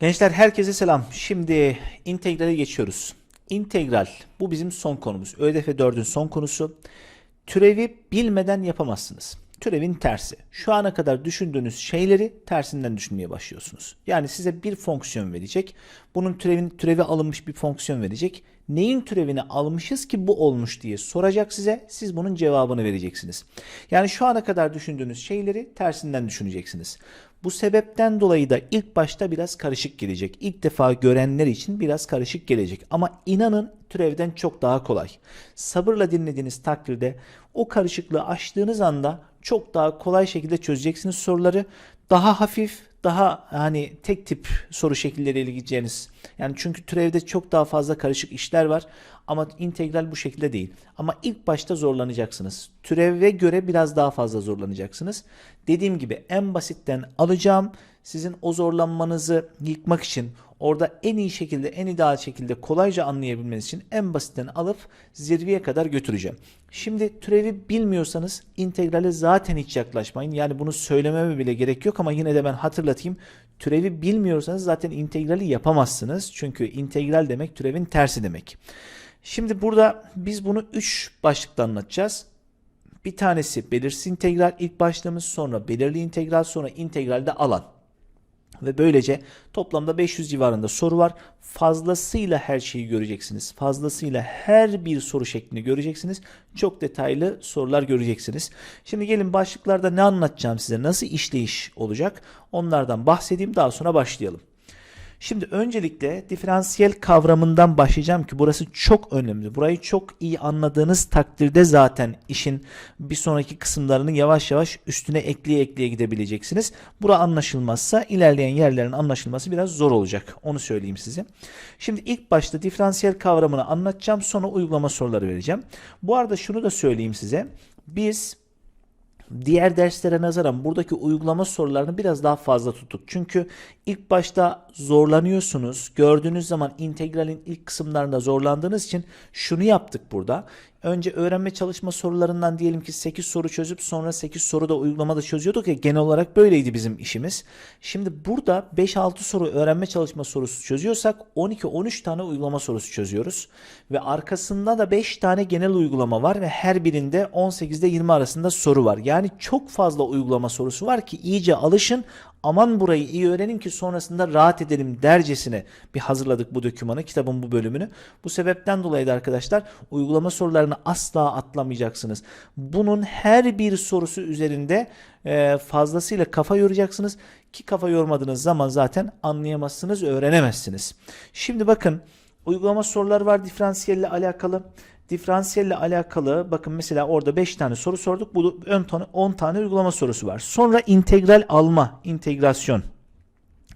Gençler herkese selam. Şimdi integrale geçiyoruz. İntegral bu bizim son konumuz. ÖDF 4'ün son konusu. Türevi bilmeden yapamazsınız. Türevin tersi. Şu ana kadar düşündüğünüz şeyleri tersinden düşünmeye başlıyorsunuz. Yani size bir fonksiyon verecek. Bunun türevin türevi alınmış bir fonksiyon verecek. Neyin türevini almışız ki bu olmuş diye soracak size. Siz bunun cevabını vereceksiniz. Yani şu ana kadar düşündüğünüz şeyleri tersinden düşüneceksiniz. Bu sebepten dolayı da ilk başta biraz karışık gelecek. İlk defa görenler için biraz karışık gelecek. Ama inanın türevden çok daha kolay. Sabırla dinlediğiniz takdirde o karışıklığı aştığınız anda çok daha kolay şekilde çözeceksiniz soruları. Daha hafif, daha hani tek tip soru şekilleriyle gideceğiniz. Yani çünkü türevde çok daha fazla karışık işler var ama integral bu şekilde değil. Ama ilk başta zorlanacaksınız. Türeve göre biraz daha fazla zorlanacaksınız. Dediğim gibi en basitten alacağım. Sizin o zorlanmanızı yıkmak için orada en iyi şekilde, en ideal şekilde kolayca anlayabilmeniz için en basitten alıp zirveye kadar götüreceğim. Şimdi türevi bilmiyorsanız integrale zaten hiç yaklaşmayın. Yani bunu söylememe bile gerek yok ama yine de ben hatırlatayım. Türevi bilmiyorsanız zaten integrali yapamazsınız. Çünkü integral demek türevin tersi demek. Şimdi burada biz bunu 3 başlıkta anlatacağız. Bir tanesi belirsiz integral ilk başlığımız sonra belirli integral sonra integralde alan. Ve böylece toplamda 500 civarında soru var. Fazlasıyla her şeyi göreceksiniz. Fazlasıyla her bir soru şeklini göreceksiniz. Çok detaylı sorular göreceksiniz. Şimdi gelin başlıklarda ne anlatacağım size, nasıl işleyiş olacak onlardan bahsedeyim daha sonra başlayalım. Şimdi öncelikle diferansiyel kavramından başlayacağım ki burası çok önemli. Burayı çok iyi anladığınız takdirde zaten işin bir sonraki kısımlarını yavaş yavaş üstüne ekleye ekleye gidebileceksiniz. Bura anlaşılmazsa ilerleyen yerlerin anlaşılması biraz zor olacak. Onu söyleyeyim size. Şimdi ilk başta diferansiyel kavramını anlatacağım sonra uygulama soruları vereceğim. Bu arada şunu da söyleyeyim size. Biz diğer derslere nazaran buradaki uygulama sorularını biraz daha fazla tuttuk. Çünkü ilk başta zorlanıyorsunuz. Gördüğünüz zaman integralin ilk kısımlarında zorlandığınız için şunu yaptık burada. Önce öğrenme çalışma sorularından diyelim ki 8 soru çözüp sonra 8 soru da uygulamada çözüyorduk ya genel olarak böyleydi bizim işimiz. Şimdi burada 5-6 soru öğrenme çalışma sorusu çözüyorsak 12-13 tane uygulama sorusu çözüyoruz. Ve arkasında da 5 tane genel uygulama var ve her birinde 18 ile 20 arasında soru var. Yani çok fazla uygulama sorusu var ki iyice alışın aman burayı iyi öğrenin ki sonrasında rahat edelim dercesine bir hazırladık bu dokümanı, kitabın bu bölümünü. Bu sebepten dolayı da arkadaşlar uygulama sorularını asla atlamayacaksınız. Bunun her bir sorusu üzerinde e, fazlasıyla kafa yoracaksınız ki kafa yormadığınız zaman zaten anlayamazsınız, öğrenemezsiniz. Şimdi bakın uygulama soruları var diferansiyelle alakalı. Diferansiyelle alakalı bakın mesela orada 5 tane soru sorduk. Bu 10 tane 10 tane uygulama sorusu var. Sonra integral alma, integrasyon.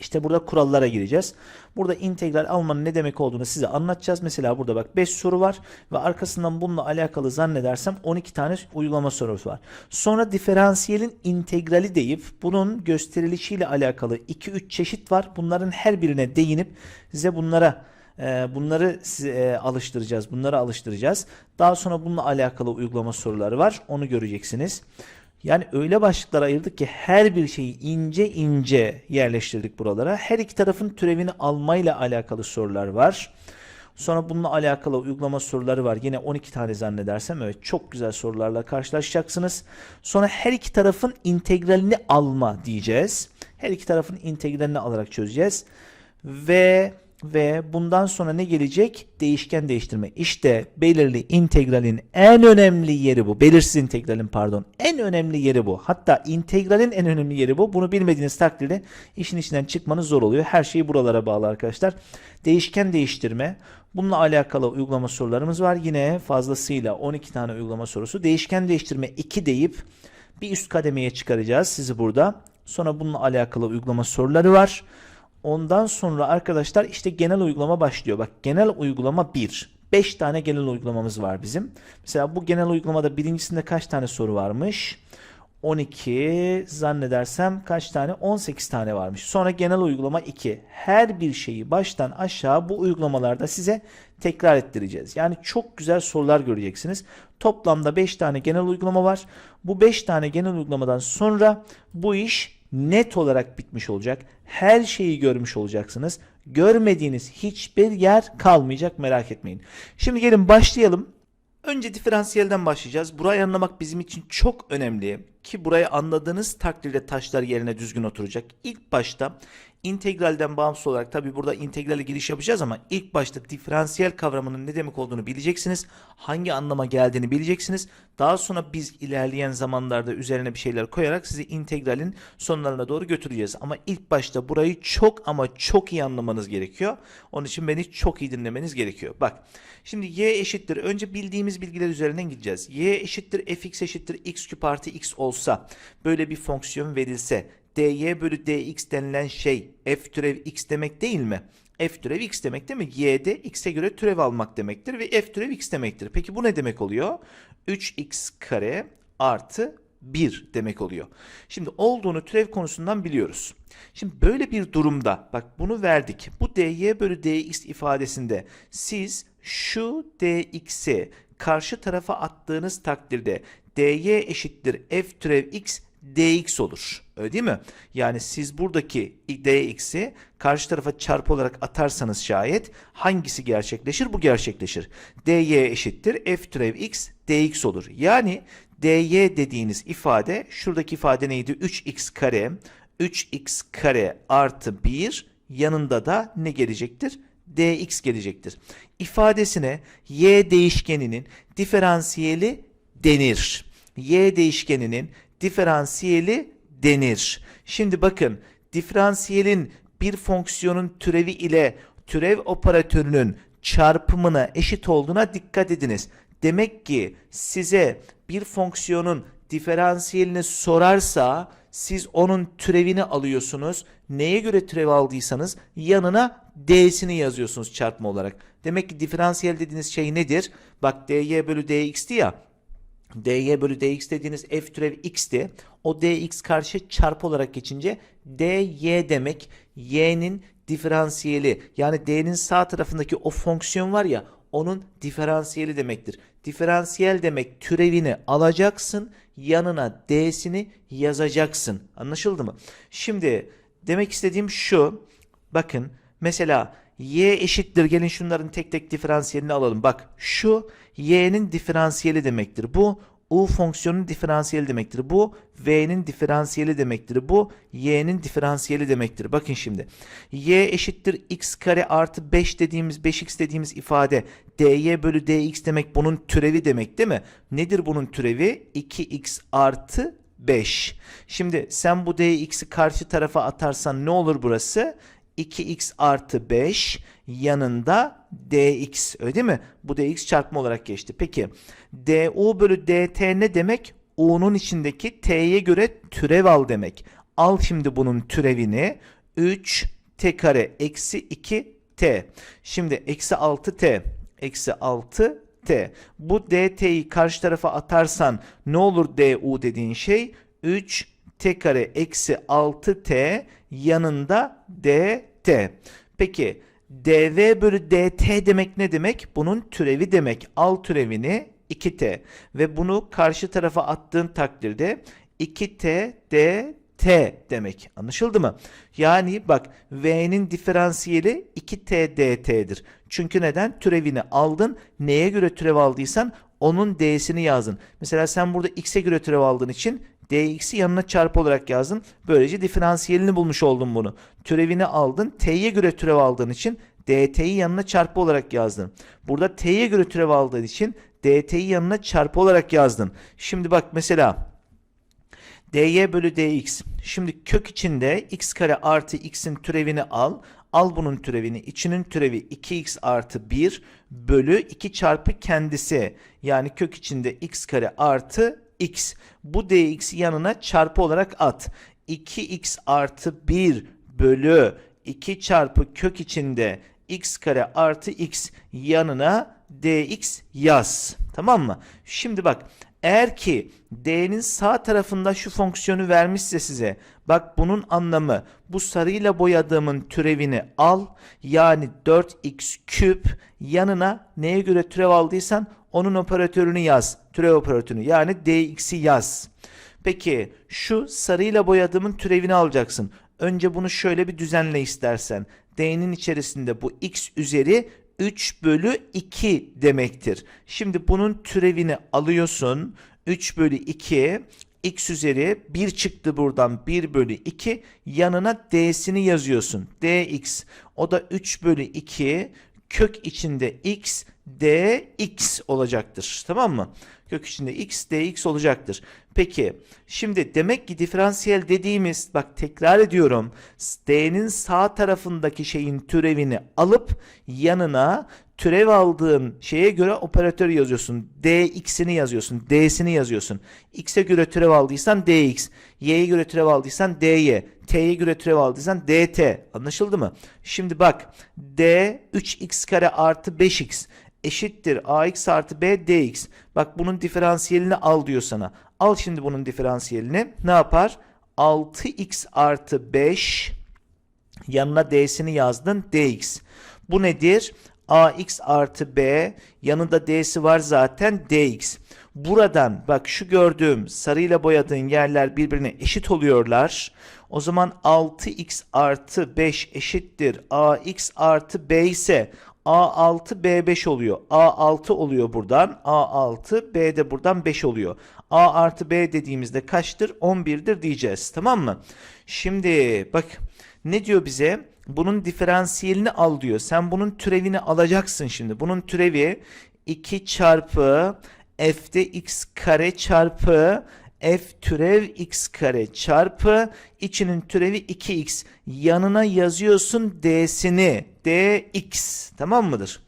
İşte burada kurallara gireceğiz. Burada integral almanın ne demek olduğunu size anlatacağız. Mesela burada bak 5 soru var ve arkasından bununla alakalı zannedersem 12 tane uygulama sorusu var. Sonra diferansiyelin integrali deyip bunun gösterilişiyle alakalı 2-3 çeşit var. Bunların her birine değinip size bunlara bunları size, e, alıştıracağız. Bunları alıştıracağız. Daha sonra bununla alakalı uygulama soruları var. Onu göreceksiniz. Yani öyle başlıklar ayırdık ki her bir şeyi ince ince yerleştirdik buralara. Her iki tarafın türevini almayla alakalı sorular var. Sonra bununla alakalı uygulama soruları var. Yine 12 tane zannedersem evet çok güzel sorularla karşılaşacaksınız. Sonra her iki tarafın integralini alma diyeceğiz. Her iki tarafın integralini alarak çözeceğiz. Ve ve bundan sonra ne gelecek? Değişken değiştirme. İşte belirli integralin en önemli yeri bu. Belirsiz integralin pardon. En önemli yeri bu. Hatta integralin en önemli yeri bu. Bunu bilmediğiniz takdirde işin içinden çıkmanız zor oluyor. Her şey buralara bağlı arkadaşlar. Değişken değiştirme. Bununla alakalı uygulama sorularımız var. Yine fazlasıyla 12 tane uygulama sorusu. Değişken değiştirme 2 deyip bir üst kademeye çıkaracağız sizi burada. Sonra bununla alakalı uygulama soruları var. Ondan sonra arkadaşlar işte genel uygulama başlıyor. Bak genel uygulama 1. 5 tane genel uygulamamız var bizim. Mesela bu genel uygulamada birincisinde kaç tane soru varmış? 12 zannedersem kaç tane? 18 tane varmış. Sonra genel uygulama 2. Her bir şeyi baştan aşağı bu uygulamalarda size tekrar ettireceğiz. Yani çok güzel sorular göreceksiniz. Toplamda 5 tane genel uygulama var. Bu 5 tane genel uygulamadan sonra bu iş net olarak bitmiş olacak. Her şeyi görmüş olacaksınız. Görmediğiniz hiçbir yer kalmayacak merak etmeyin. Şimdi gelin başlayalım. Önce diferansiyelden başlayacağız. Burayı anlamak bizim için çok önemli ki burayı anladığınız takdirde taşlar yerine düzgün oturacak. İlk başta integralden bağımsız olarak tabi burada integrale giriş yapacağız ama ilk başta diferansiyel kavramının ne demek olduğunu bileceksiniz. Hangi anlama geldiğini bileceksiniz. Daha sonra biz ilerleyen zamanlarda üzerine bir şeyler koyarak sizi integralin sonlarına doğru götüreceğiz. Ama ilk başta burayı çok ama çok iyi anlamanız gerekiyor. Onun için beni çok iyi dinlemeniz gerekiyor. Bak şimdi y eşittir. Önce bildiğimiz bilgiler üzerinden gideceğiz. y eşittir fx eşittir x küp artı x olsa böyle bir fonksiyon verilse dy bölü dx denilen şey f türev x demek değil mi? f türev x demek değil mi? y'de x'e göre türev almak demektir ve f türev x demektir. Peki bu ne demek oluyor? 3x kare artı 1 demek oluyor. Şimdi olduğunu türev konusundan biliyoruz. Şimdi böyle bir durumda bak bunu verdik. Bu dy bölü dx ifadesinde siz şu dx'i karşı tarafa attığınız takdirde dy eşittir f türev x dx olur. Öyle değil mi? Yani siz buradaki dx'i karşı tarafa çarpı olarak atarsanız şayet hangisi gerçekleşir? Bu gerçekleşir. dy eşittir f türev x dx olur. Yani dy dediğiniz ifade şuradaki ifade neydi? 3x kare 3x kare artı 1 yanında da ne gelecektir? dx gelecektir. İfadesine y değişkeninin diferansiyeli denir. y değişkeninin diferansiyeli denir. Şimdi bakın diferansiyelin bir fonksiyonun türevi ile türev operatörünün çarpımına eşit olduğuna dikkat ediniz. Demek ki size bir fonksiyonun diferansiyelini sorarsa siz onun türevini alıyorsunuz. Neye göre türev aldıysanız yanına d'sini yazıyorsunuz çarpma olarak. Demek ki diferansiyel dediğiniz şey nedir? Bak dy bölü dx'ti ya dy bölü dx dediğiniz f türev x'ti. O dx karşı çarpı olarak geçince dy demek y'nin diferansiyeli yani d'nin sağ tarafındaki o fonksiyon var ya onun diferansiyeli demektir. Diferansiyel demek türevini alacaksın yanına d'sini yazacaksın. Anlaşıldı mı? Şimdi demek istediğim şu. Bakın mesela y eşittir. Gelin şunların tek tek diferansiyelini alalım. Bak şu y'nin diferansiyeli demektir. Bu u fonksiyonun diferansiyeli demektir. Bu v'nin diferansiyeli demektir. Bu y'nin diferansiyeli demektir. Bakın şimdi. y eşittir x kare artı 5 dediğimiz 5x dediğimiz ifade dy bölü dx demek bunun türevi demek değil mi? Nedir bunun türevi? 2x artı 5. Şimdi sen bu dx'i karşı tarafa atarsan ne olur burası? 2x artı 5 yanında dx öyle değil mi? Bu dx çarpma olarak geçti. Peki du bölü dt ne demek? u'nun içindeki t'ye göre türev al demek. Al şimdi bunun türevini 3 t kare eksi 2 t. Şimdi eksi 6 t eksi 6 t. Bu dt'yi karşı tarafa atarsan ne olur du dediğin şey? 3 t kare eksi 6t yanında dt. Peki dv bölü dt demek ne demek? Bunun türevi demek. Al türevini 2t ve bunu karşı tarafa attığın takdirde 2t dt demek. Anlaşıldı mı? Yani bak v'nin diferansiyeli 2t dt'dir. Çünkü neden? Türevini aldın. Neye göre türev aldıysan onun d'sini yazdın. Mesela sen burada x'e göre türev aldığın için dx'i yanına çarpı olarak yazdın. Böylece diferansiyelini bulmuş oldun bunu. Türevini aldın. T'ye göre türev aldığın için dt'yi yanına çarpı olarak yazdın. Burada t'ye göre türev aldığın için dt'yi yanına çarpı olarak yazdın. Şimdi bak mesela dy bölü dx. Şimdi kök içinde x kare artı x'in türevini al. Al bunun türevini. İçinin türevi 2x artı 1 bölü 2 çarpı kendisi. Yani kök içinde x kare artı x. Bu dx yanına çarpı olarak at. 2x artı 1 bölü 2 çarpı kök içinde x kare artı x yanına dx yaz. Tamam mı? Şimdi bak eğer ki d'nin sağ tarafında şu fonksiyonu vermişse size bak bunun anlamı bu sarıyla boyadığımın türevini al yani 4x küp yanına neye göre türev aldıysan onun operatörünü yaz. Türev operatörünü yani dx'i yaz. Peki şu sarıyla boyadığımın türevini alacaksın. Önce bunu şöyle bir düzenle istersen. D'nin içerisinde bu x üzeri 3 bölü 2 demektir. Şimdi bunun türevini alıyorsun. 3 bölü 2 x üzeri 1 çıktı buradan 1 bölü 2 yanına d'sini yazıyorsun. dx o da 3 bölü 2 kök içinde x dx olacaktır. Tamam mı? Kök içinde x dx olacaktır. Peki şimdi demek ki diferansiyel dediğimiz bak tekrar ediyorum d'nin sağ tarafındaki şeyin türevini alıp yanına türev aldığın şeye göre operatör yazıyorsun. dx'ini yazıyorsun. d'sini yazıyorsun. x'e göre türev aldıysan dx, y'ye göre türev aldıysan dy, t'ye göre türev aldıysan dt. Anlaşıldı mı? Şimdi bak d 3x kare artı 5x eşittir ax artı b dx. Bak bunun diferansiyelini al diyor sana. Al şimdi bunun diferansiyelini. Ne yapar? 6x artı 5 yanına d'sini yazdın dx. Bu nedir? Ax artı b yanında d'si var zaten dx. Buradan bak şu gördüğüm sarıyla boyadığın yerler birbirine eşit oluyorlar. O zaman 6x artı 5 eşittir ax artı b ise A6 B5 oluyor. A6 oluyor buradan. A6 B de buradan 5 oluyor. A artı B dediğimizde kaçtır? 11'dir diyeceğiz. Tamam mı? Şimdi bak ne diyor bize? Bunun diferansiyelini al diyor. Sen bunun türevini alacaksın şimdi. Bunun türevi 2 çarpı f'de x kare çarpı f türev x kare çarpı içinin türevi 2x yanına yazıyorsun d'sini dx tamam mıdır?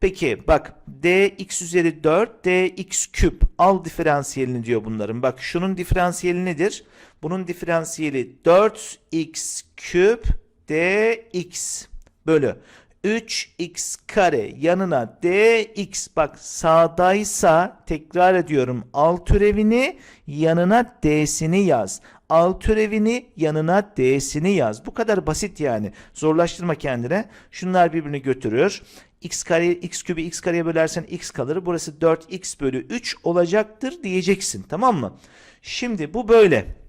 Peki bak dx üzeri 4 dx küp al diferansiyelini diyor bunların. Bak şunun diferansiyeli nedir? Bunun diferansiyeli 4x küp dx bölü 3x kare yanına dx bak sağdaysa tekrar ediyorum al türevini yanına d'sini yaz. Al türevini yanına d'sini yaz. Bu kadar basit yani. Zorlaştırma kendine. Şunlar birbirini götürür. x kare x kübü x kareye bölersen x kalır. Burası 4x bölü 3 olacaktır diyeceksin. Tamam mı? Şimdi bu böyle.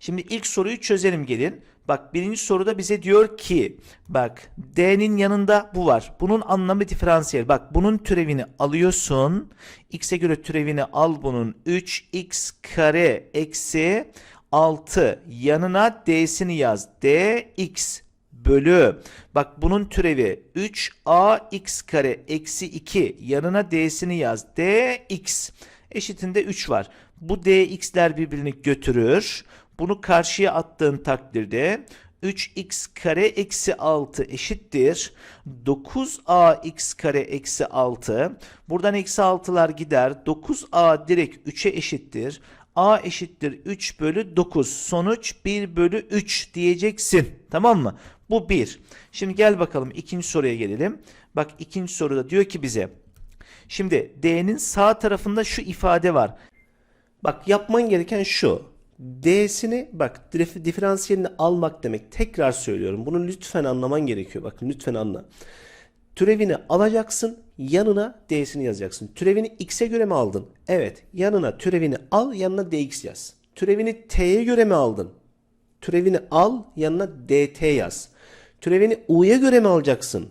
Şimdi ilk soruyu çözelim gelin. Bak birinci soruda bize diyor ki bak d'nin yanında bu var. Bunun anlamı diferansiyel. Bak bunun türevini alıyorsun. x'e göre türevini al bunun. 3x kare eksi 6 yanına d'sini yaz. dx bölü. Bak bunun türevi 3ax kare eksi 2 yanına d'sini yaz. dx eşitinde 3 var. Bu dx'ler birbirini götürür. Bunu karşıya attığın takdirde 3x kare eksi 6 eşittir. 9ax kare eksi 6. Buradan eksi 6'lar gider. 9a direkt 3'e eşittir. a eşittir 3 bölü 9. Sonuç 1 bölü 3 diyeceksin. Tamam mı? Bu 1. Şimdi gel bakalım ikinci soruya gelelim. Bak ikinci soruda diyor ki bize. Şimdi d'nin sağ tarafında şu ifade var. Bak yapman gereken şu. D'sini bak dif- diferansiyelini almak demek. Tekrar söylüyorum. Bunu lütfen anlaman gerekiyor. Bak lütfen anla. Türevini alacaksın. Yanına D'sini yazacaksın. Türevini X'e göre mi aldın? Evet. Yanına türevini al. Yanına DX yaz. Türevini T'ye göre mi aldın? Türevini al. Yanına DT yaz. Türevini U'ya göre mi alacaksın?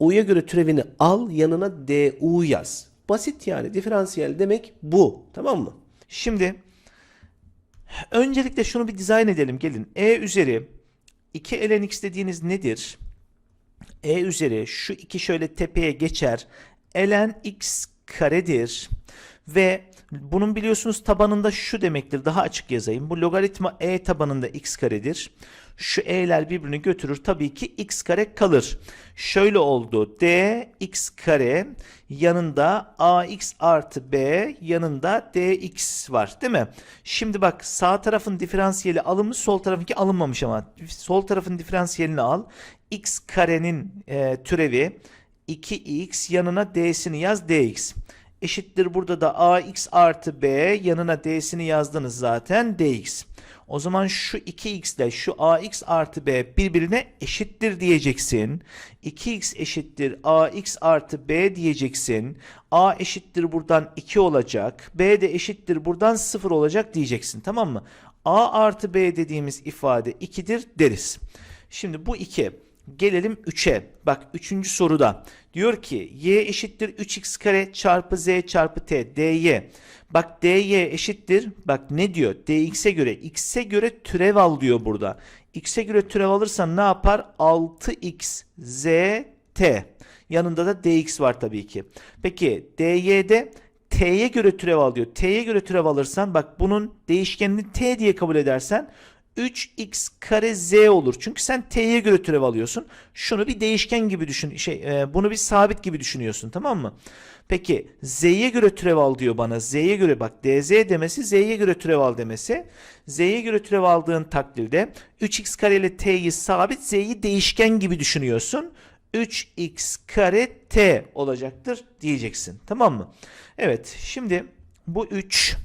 U'ya göre türevini al. Yanına DU yaz. Basit yani. Diferansiyel demek bu. Tamam mı? Şimdi öncelikle şunu bir dizayn edelim gelin. E üzeri 2 ln x dediğiniz nedir? E üzeri şu iki şöyle tepeye geçer. ln x karedir. Ve bunun biliyorsunuz tabanında şu demektir. Daha açık yazayım. Bu logaritma e tabanında x karedir. Şu e'ler birbirini götürür. Tabii ki x kare kalır. Şöyle oldu. d x kare yanında ax artı b yanında dx var değil mi? Şimdi bak sağ tarafın diferansiyeli alınmış sol tarafınki alınmamış ama. Sol tarafın diferansiyelini al. x karenin e, türevi 2x yanına d'sini yaz dx eşittir burada da ax artı b yanına d'sini yazdınız zaten dx. O zaman şu 2x ile şu ax artı b birbirine eşittir diyeceksin. 2x eşittir ax artı b diyeceksin. a eşittir buradan 2 olacak. b de eşittir buradan 0 olacak diyeceksin. Tamam mı? a artı b dediğimiz ifade 2'dir deriz. Şimdi bu 2. Gelelim 3'e. Bak 3. soruda. Diyor ki y eşittir 3x kare çarpı z çarpı t dy. Bak dy eşittir. Bak ne diyor? dx'e göre x'e göre türev al diyor burada. x'e göre türev alırsan ne yapar? 6x z t. Yanında da dx var tabii ki. Peki dy'de t'ye göre türev al diyor. T'ye göre türev alırsan bak bunun değişkenini t diye kabul edersen 3x kare z olur. Çünkü sen t'ye göre türev alıyorsun. Şunu bir değişken gibi düşün. Şey, e, bunu bir sabit gibi düşünüyorsun tamam mı? Peki z'ye göre türev al diyor bana. Z'ye göre bak dz demesi z'ye göre türev al demesi. Z'ye göre türev aldığın takdirde 3x kare ile t'yi sabit z'yi değişken gibi düşünüyorsun. 3x kare t olacaktır diyeceksin. Tamam mı? Evet şimdi bu 3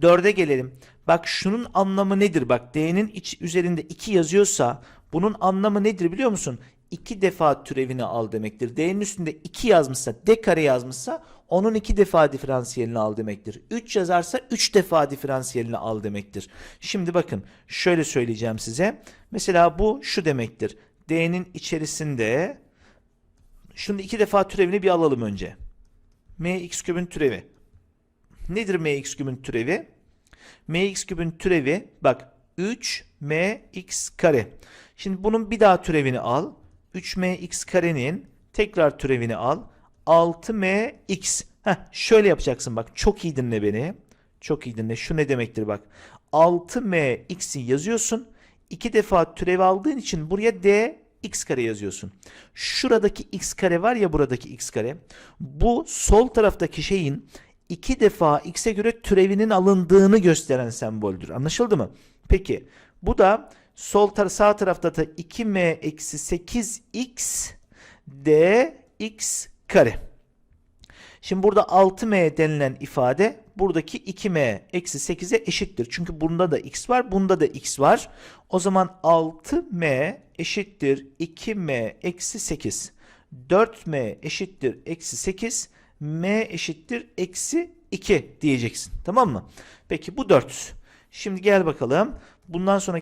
4'e gelelim. Bak şunun anlamı nedir? Bak D'nin iç üzerinde 2 yazıyorsa bunun anlamı nedir biliyor musun? 2 defa türevini al demektir. D'nin üstünde 2 yazmışsa, D kare yazmışsa onun 2 defa diferansiyelini al demektir. 3 yazarsa 3 defa diferansiyelini al demektir. Şimdi bakın şöyle söyleyeceğim size. Mesela bu şu demektir. D'nin içerisinde şunun 2 defa türevini bir alalım önce. mx kübün türevi. Nedir mx kübün türevi? Mx kübün türevi bak 3mx kare. Şimdi bunun bir daha türevini al. 3mx karenin tekrar türevini al. 6mx. Heh, şöyle yapacaksın bak. Çok iyi dinle beni. Çok iyi dinle. Şu ne demektir bak. 6mx'i yazıyorsun. İki defa türev aldığın için buraya d x kare yazıyorsun. Şuradaki x kare var ya buradaki x kare. Bu sol taraftaki şeyin iki defa x'e göre türevinin alındığını gösteren semboldür. Anlaşıldı mı? Peki bu da sol tar sağ tarafta da 2m eksi 8x dx kare. Şimdi burada 6m denilen ifade buradaki 2m eksi 8'e eşittir. Çünkü bunda da x var, bunda da x var. O zaman 6m eşittir 2m eksi 8. 4m eşittir eksi 8. m eşittir eksi 2 diyeceksin. Tamam mı? Peki bu 4. Şimdi gel bakalım. Bundan sonra